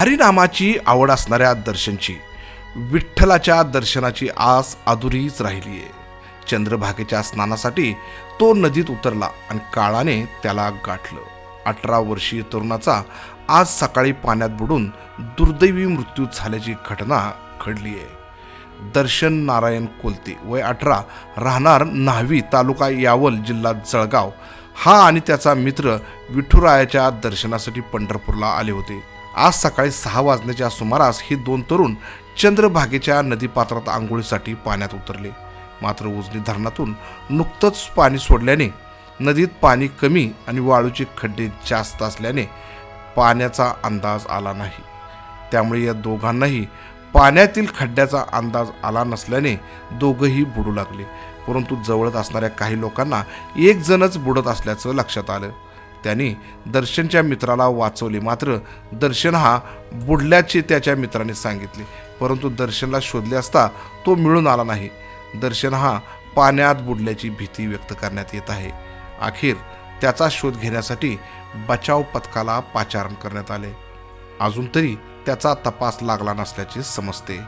हरिनामाची आवड असणाऱ्या दर्शनची विठ्ठलाच्या दर्शनाची आस अधुरीच राहिली आहे चंद्रभागेच्या स्नानासाठी तो नदीत उतरला आणि काळाने त्याला गाठलं. अठरा वर्षीय तरुणाचा आज सकाळी पाण्यात बुडून दुर्दैवी मृत्यू झाल्याची घटना घडली आहे दर्शन नारायण कोलते वय अठरा राहणार न्हावी तालुका यावल जिल्हा जळगाव. हा आणि त्याचा मित्र विठुरायाच्या दर्शनासाठी पंढरपूरला आले होते. आज सकाळी सहा वाजण्याच्या सुमारास ही दोन तरुण चंद्रभागेच्या नदीपात्रात आंघोळीसाठी पाण्यात उतरले. मात्र उजनी धरणातून नुकतंच पाणी सोडल्याने नदीत पाणी कमी आणि वाळूचे खड्डे जास्त असल्याने पाण्याचा अंदाज आला नाही. त्यामुळे या दोघांनाही पाण्यातील खड्ड्याचा अंदाज आला नसल्याने दोघंही बुडू लागले. परंतु जवळच असणाऱ्या काही लोकांना एक जणच बुडत असल्याचं लक्षात आलं. त्यांनी दर्शनच्या मित्राला वाचवले. मात्र दर्शन हा बुडल्याचे त्याच्या मित्राने सांगितले. परंतु दर्शनला शोधले असता तो मिळून आला नाही. दर्शन हा पाण्यात बुडल्याची भीती व्यक्त करण्यात येत आहे. अखेर त्याचा शोध घेण्यासाठी बचाव पथकाला पाचारण करण्यात आले. अजून तरी त्याचा तपास लागला नसल्याचे समजते.